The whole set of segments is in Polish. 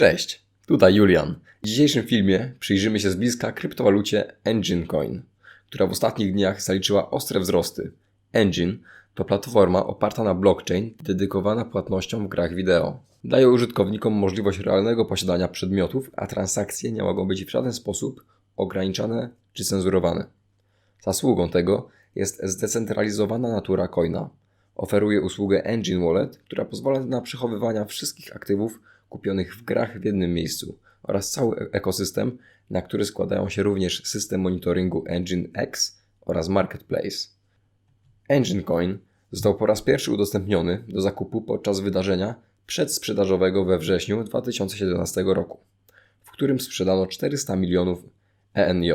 Cześć, tutaj Julian. W dzisiejszym filmie przyjrzymy się z bliska kryptowalucie Engine Coin, która w ostatnich dniach zaliczyła ostre wzrosty. Engine to platforma oparta na blockchain dedykowana płatnościom w grach wideo. Daje użytkownikom możliwość realnego posiadania przedmiotów, a transakcje nie mogą być w żaden sposób ograniczane czy cenzurowane. Zasługą tego jest zdecentralizowana natura coina. Oferuje usługę Engine Wallet, która pozwala na przechowywanie wszystkich aktywów kupionych w grach w jednym miejscu oraz cały e- ekosystem, na który składają się również system monitoringu Engine X oraz Marketplace. Engine Coin został po raz pierwszy udostępniony do zakupu podczas wydarzenia przedsprzedażowego we wrześniu 2017 roku, w którym sprzedano 400 milionów ENJ,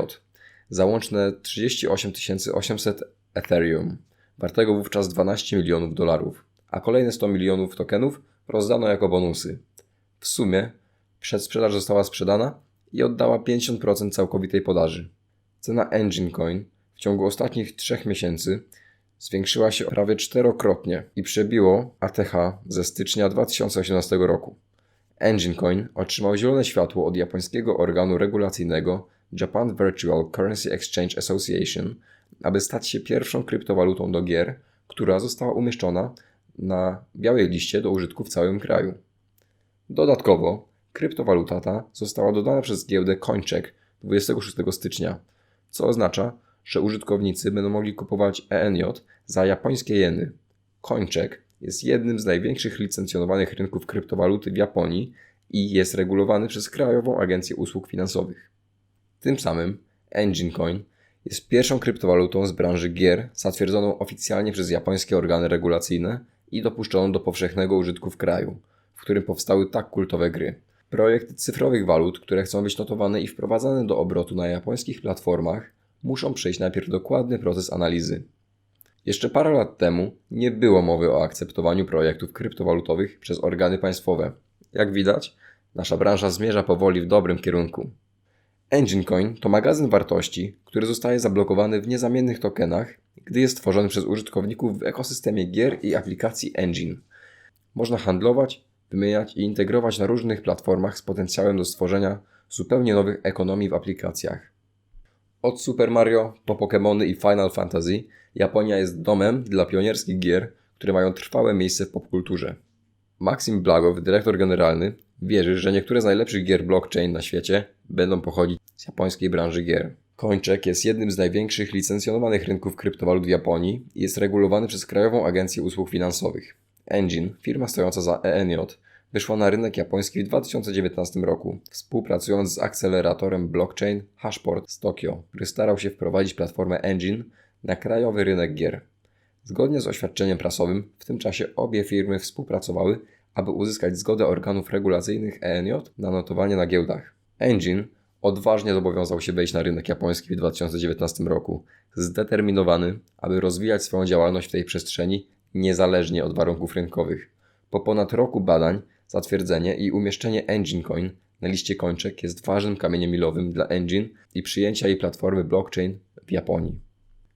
załączne 38 800 Ethereum, wartego wówczas 12 milionów dolarów, a kolejne 100 milionów tokenów rozdano jako bonusy. W sumie przedsprzedaż została sprzedana i oddała 50% całkowitej podaży. Cena Engine Coin w ciągu ostatnich 3 miesięcy zwiększyła się prawie czterokrotnie i przebiło ATH ze stycznia 2018 roku. Engine Coin otrzymał zielone światło od japońskiego organu regulacyjnego Japan Virtual Currency Exchange Association, aby stać się pierwszą kryptowalutą do gier, która została umieszczona na białej liście do użytku w całym kraju. Dodatkowo, kryptowaluta ta została dodana przez giełdę CoinCheck 26 stycznia, co oznacza, że użytkownicy będą mogli kupować ENJ za japońskie jeny. CoinCheck jest jednym z największych licencjonowanych rynków kryptowaluty w Japonii i jest regulowany przez Krajową Agencję Usług Finansowych. Tym samym Engine Coin jest pierwszą kryptowalutą z branży gier zatwierdzoną oficjalnie przez japońskie organy regulacyjne i dopuszczoną do powszechnego użytku w kraju, w którym powstały tak kultowe gry. Projekty cyfrowych walut, które chcą być notowane i wprowadzane do obrotu na japońskich platformach, muszą przejść najpierw dokładny proces analizy. Jeszcze parę lat temu nie było mowy o akceptowaniu projektów kryptowalutowych przez organy państwowe. Jak widać, nasza branża zmierza powoli w dobrym kierunku. Engine Coin to magazyn wartości, który zostaje zablokowany w niezamiennych tokenach, gdy jest tworzony przez użytkowników w ekosystemie gier i aplikacji Engine. Można handlować, wymieniać i integrować na różnych platformach z potencjałem do stworzenia zupełnie nowych ekonomii w aplikacjach. Od Super Mario po Pokémony i Final Fantasy, Japonia jest domem dla pionierskich gier, które mają trwałe miejsce w popkulturze. Maxim Blagow, dyrektor generalny, wierzy, że niektóre z najlepszych gier blockchain na świecie będą pochodzić z japońskiej branży gier. Coincheck jest jednym z największych licencjonowanych rynków kryptowalut w Japonii i jest regulowany przez Krajową Agencję Usług Finansowych. Engine, firma stojąca za ENJ, wyszła na rynek japoński w 2019 roku, współpracując z akceleratorem blockchain Hashport z Tokio, który starał się wprowadzić platformę Engine na krajowy rynek gier. Zgodnie z oświadczeniem prasowym, w tym czasie obie firmy współpracowały, aby uzyskać zgodę organów regulacyjnych ENJ na notowanie na giełdach. Engine odważnie zobowiązał się wejść na rynek japoński w 2019 roku, zdeterminowany, aby rozwijać swoją działalność w tej przestrzeni niezależnie od warunków rynkowych. Po ponad roku badań, zatwierdzenie i umieszczenie Engine Coin na liście kończek jest ważnym kamieniem milowym dla Engine i przyjęcia jej platformy blockchain w Japonii.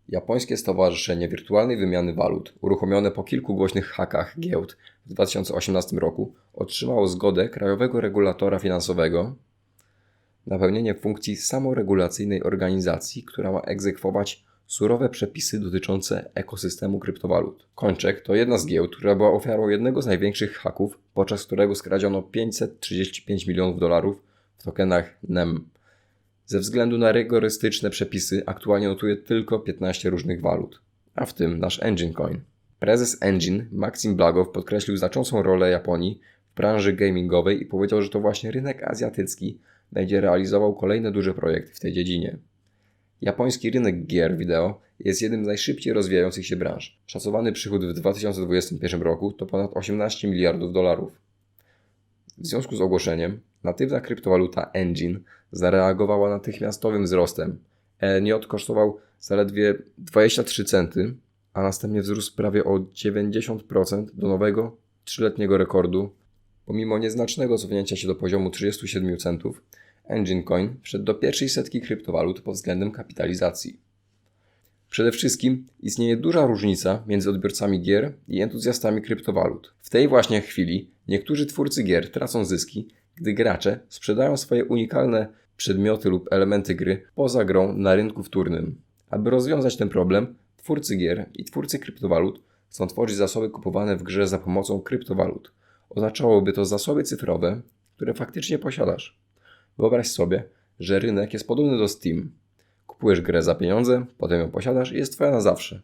Japońskie Stowarzyszenie Wirtualnej Wymiany Walut, uruchomione po kilku głośnych hakach giełd w 2018 roku, otrzymało zgodę krajowego regulatora finansowego na pełnienie funkcji samoregulacyjnej organizacji, która ma egzekwować surowe przepisy dotyczące ekosystemu kryptowalut. Kończek to jedna z giełd, która była ofiarą jednego z największych haków, podczas którego skradziono 535 milionów dolarów w tokenach NEM. Ze względu na rygorystyczne przepisy aktualnie notuje tylko 15 różnych walut, a w tym nasz Engine Coin. Prezes Engine, Maxim Blagow, podkreślił znaczącą rolę Japonii w branży gamingowej i powiedział, że to właśnie rynek azjatycki będzie realizował kolejne duże projekty w tej dziedzinie. Japoński rynek gier wideo jest jednym z najszybciej rozwijających się branż. Szacowany przychód w 2021 roku to ponad 18 miliardów dolarów. W związku z ogłoszeniem, natywna kryptowaluta Engine zareagowała natychmiastowym wzrostem. ENJ kosztował zaledwie 23 centy, a następnie wzrósł prawie o 90% do nowego trzyletniego rekordu. Pomimo nieznacznego cofnięcia się do poziomu 37 centów, Engine Coin wszedł do pierwszej setki kryptowalut pod względem kapitalizacji. Przede wszystkim istnieje duża różnica między odbiorcami gier i entuzjastami kryptowalut. W tej właśnie chwili niektórzy twórcy gier tracą zyski, gdy gracze sprzedają swoje unikalne przedmioty lub elementy gry poza grą na rynku wtórnym. Aby rozwiązać ten problem, twórcy gier i twórcy kryptowalut chcą tworzyć zasoby kupowane w grze za pomocą kryptowalut. Oznaczałoby to zasoby cyfrowe, które faktycznie posiadasz. Wyobraź sobie, że rynek jest podobny do Steam. Kupujesz grę za pieniądze, potem ją posiadasz i jest twoja na zawsze.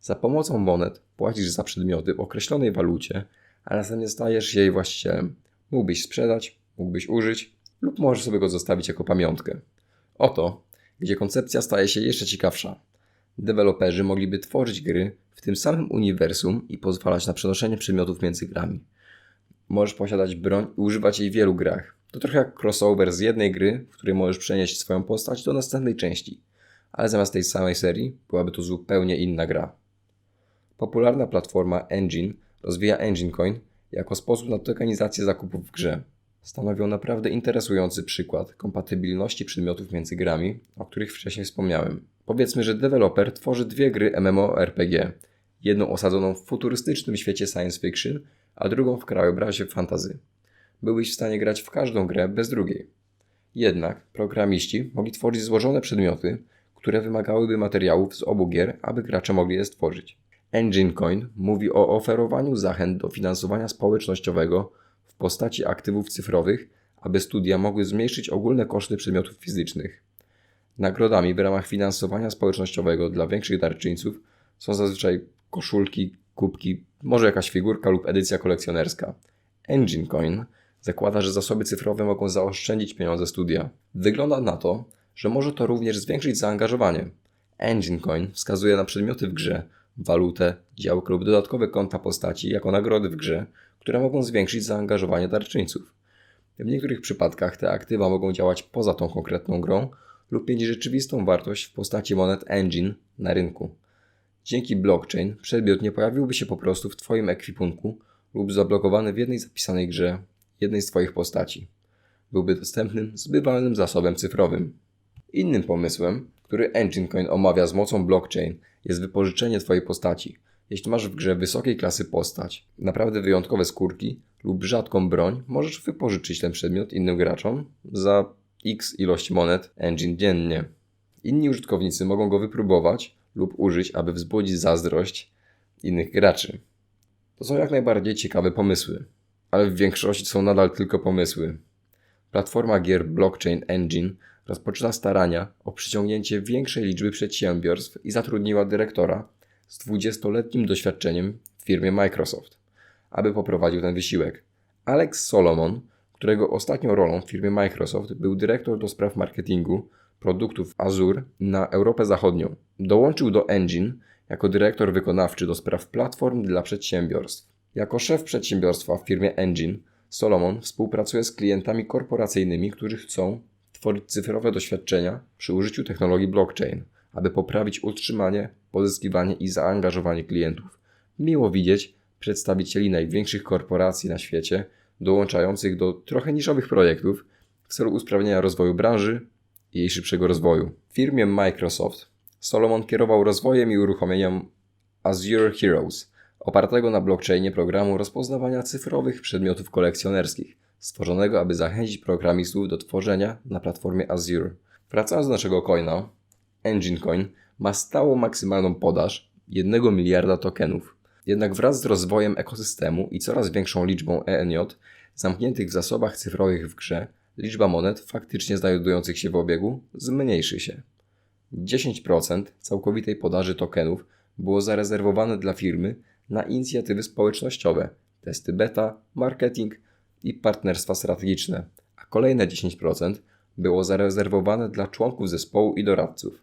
Za pomocą monet płacisz za przedmioty w określonej walucie, a następnie stajesz jej właścicielem. Mógłbyś sprzedać, mógłbyś użyć lub możesz sobie go zostawić jako pamiątkę. Oto, gdzie koncepcja staje się jeszcze ciekawsza. Deweloperzy mogliby tworzyć gry w tym samym uniwersum i pozwalać na przenoszenie przedmiotów między grami. Możesz posiadać broń i używać jej w wielu grach. To trochę jak crossover z jednej gry, w której możesz przenieść swoją postać do następnej części, ale zamiast tej samej serii byłaby to zupełnie inna gra. Popularna platforma Engine rozwija Engine Coin jako sposób na tokenizację zakupów w grze. Stanowią naprawdę interesujący przykład kompatybilności przedmiotów między grami, o których wcześniej wspomniałem. Powiedzmy, że deweloper tworzy dwie gry MMORPG. Jedną osadzoną w futurystycznym świecie science fiction, a drugą w krajobrazie fantazy. Byłbyś w stanie grać w każdą grę bez drugiej. Jednak programiści mogli tworzyć złożone przedmioty, które wymagałyby materiałów z obu gier, aby gracze mogli je stworzyć. Engine Coin mówi o oferowaniu zachęt do finansowania społecznościowego w postaci aktywów cyfrowych, aby studia mogły zmniejszyć ogólne koszty przedmiotów fizycznych. Nagrodami w ramach finansowania społecznościowego dla większych darczyńców są zazwyczaj koszulki, kubki, może jakaś figurka lub edycja kolekcjonerska. Engine Coin zakłada, że zasoby cyfrowe mogą zaoszczędzić pieniądze studia. Wygląda na to, że może to również zwiększyć zaangażowanie. Engine Coin wskazuje na przedmioty w grze, walutę, działkę lub dodatkowe konta postaci jako nagrody w grze, które mogą zwiększyć zaangażowanie darczyńców. W niektórych przypadkach te aktywa mogą działać poza tą konkretną grą lub mieć rzeczywistą wartość w postaci monet Engine na rynku. Dzięki blockchain przedmiot nie pojawiłby się po prostu w Twoim ekwipunku lub zablokowany w jednej zapisanej grze jednej z Twoich postaci. Byłby dostępnym, zbywalnym zasobem cyfrowym. Innym pomysłem, który Engine Coin omawia z mocą blockchain, jest wypożyczenie Twojej postaci. Jeśli masz w grze wysokiej klasy postać, naprawdę wyjątkowe skórki lub rzadką broń, możesz wypożyczyć ten przedmiot innym graczom za x ilość monet Engine dziennie. Inni użytkownicy mogą go wypróbować lub użyć, aby wzbudzić zazdrość innych graczy. To są jak najbardziej ciekawe pomysły, ale w większości są nadal tylko pomysły. Platforma gier Blockchain Engine rozpoczyna starania o przyciągnięcie większej liczby przedsiębiorstw i zatrudniła dyrektora z 20-letnim doświadczeniem w firmie Microsoft, aby poprowadził ten wysiłek. Alex Solomon, którego ostatnią rolą w firmie Microsoft był dyrektor do spraw marketingu produktów Azure na Europę Zachodnią. Dołączył do Engine jako dyrektor wykonawczy do spraw platform dla przedsiębiorstw. Jako szef przedsiębiorstwa w firmie Engine, Solomon współpracuje z klientami korporacyjnymi, którzy chcą tworzyć cyfrowe doświadczenia przy użyciu technologii blockchain, aby poprawić utrzymanie, pozyskiwanie i zaangażowanie klientów. Miło widzieć przedstawicieli największych korporacji na świecie dołączających do trochę niszowych projektów w celu usprawnienia rozwoju branży i jej szybszego rozwoju. W firmie Microsoft Solomon kierował rozwojem i uruchomieniem Azure Heroes, opartego na blockchainie programu rozpoznawania cyfrowych przedmiotów kolekcjonerskich, stworzonego aby zachęcić programistów do tworzenia na platformie Azure. Wracając do naszego coina, Engine Coin ma stałą maksymalną podaż 1 miliarda tokenów. Jednak wraz z rozwojem ekosystemu i coraz większą liczbą ENJ zamkniętych w zasobach cyfrowych w grze, liczba monet faktycznie znajdujących się w obiegu zmniejszy się. 10% całkowitej podaży tokenów było zarezerwowane dla firmy na inicjatywy społecznościowe, testy beta, marketing i partnerstwa strategiczne, a kolejne 10% było zarezerwowane dla członków zespołu i doradców.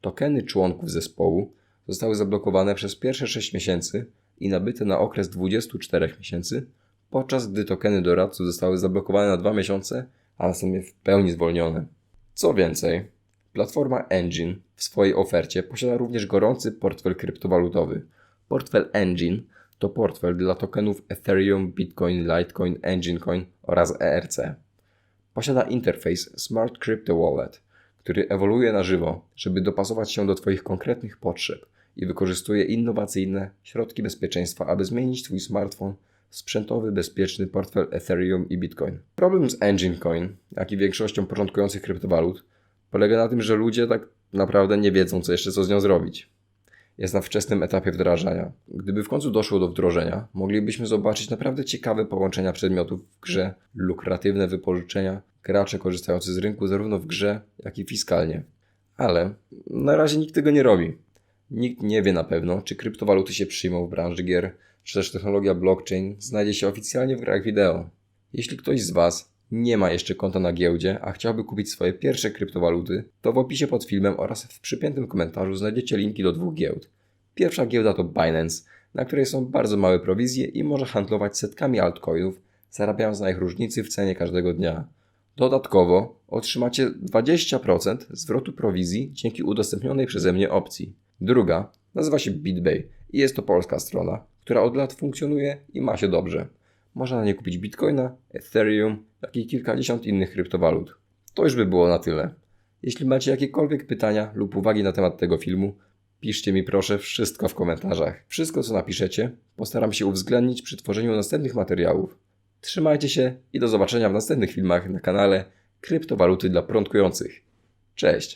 Tokeny członków zespołu zostały zablokowane przez pierwsze 6 miesięcy i nabyte na okres 24 miesięcy, podczas gdy tokeny doradców zostały zablokowane na 2 miesiące, a następnie w pełni zwolnione. Co więcej, platforma Engine w swojej ofercie posiada również gorący portfel kryptowalutowy. Portfel Engine to portfel dla tokenów Ethereum, Bitcoin, Litecoin, Engine Coin oraz ERC. Posiada interfejs Smart Crypto Wallet, który ewoluuje na żywo, żeby dopasować się do Twoich konkretnych potrzeb i wykorzystuje innowacyjne środki bezpieczeństwa, aby zmienić Twój smartfon sprzętowy, bezpieczny portfel Ethereum i Bitcoin. Problem z Engine Coin, jak i większością początkujących kryptowalut, polega na tym, że ludzie tak naprawdę nie wiedzą, co jeszcze co z nią zrobić. Jest na wczesnym etapie wdrażania. Gdyby w końcu doszło do wdrożenia, moglibyśmy zobaczyć naprawdę ciekawe połączenia przedmiotów w grze, lukratywne wypożyczenia, gracze korzystający z rynku zarówno w grze, jak i fiskalnie. Ale na razie nikt tego nie robi. Nikt nie wie na pewno, czy kryptowaluty się przyjmą w branży gier, czy też technologia blockchain znajdzie się oficjalnie w grach wideo. Jeśli ktoś z Was nie ma jeszcze konta na giełdzie, a chciałby kupić swoje pierwsze kryptowaluty, to w opisie pod filmem oraz w przypiętym komentarzu znajdziecie linki do dwóch giełd. Pierwsza giełda to Binance, na której są bardzo małe prowizje i może handlować setkami altcoinów, zarabiając na ich różnicy w cenie każdego dnia. Dodatkowo otrzymacie 20% zwrotu prowizji dzięki udostępnionej przeze mnie opcji. Druga nazywa się BitBay i jest to polska strona, która od lat funkcjonuje i ma się dobrze. Można na niej kupić Bitcoina, Ethereum, jak i kilkadziesiąt innych kryptowalut. To już by było na tyle. Jeśli macie jakiekolwiek pytania lub uwagi na temat tego filmu, piszcie mi proszę wszystko w komentarzach. Wszystko co napiszecie postaram się uwzględnić przy tworzeniu następnych materiałów. Trzymajcie się i do zobaczenia w następnych filmach na kanale Kryptowaluty dla początkujących. Cześć!